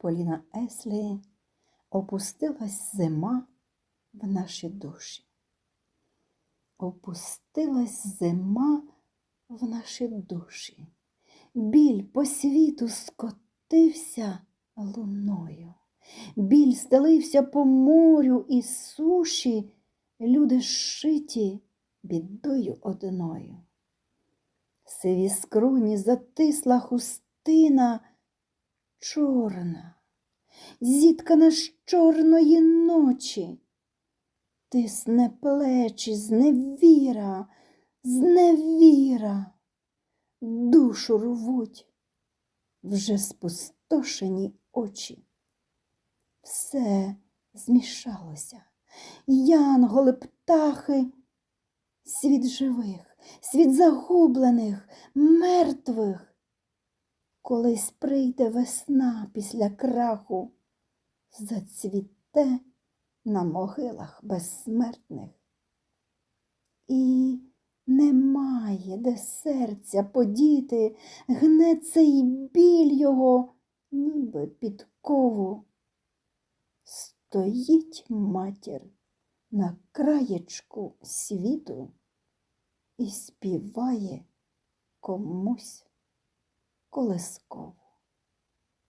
Поліна Еслі опустилась зима в наші душі. Опустилась зима в наші душі. Біль по світу скотився луною. Біль стелився по морю і суші, люди шиті бідою одною. Сиві скруні затисла хустина чорна, зіткана з чорної ночі, тисне плечі зневіра, зневіра, душу рвуть вже спустошені очі. Все змішалося. Янголи, птахи, світ живих, світ загублених, мертвих. Колись прийде весна після краху, зацвіте на могилах безсмертних. І немає де серця подіти, гне цей біль його, ніби підкову. Стоїть матір на краєчку світу і співає комусь колискову.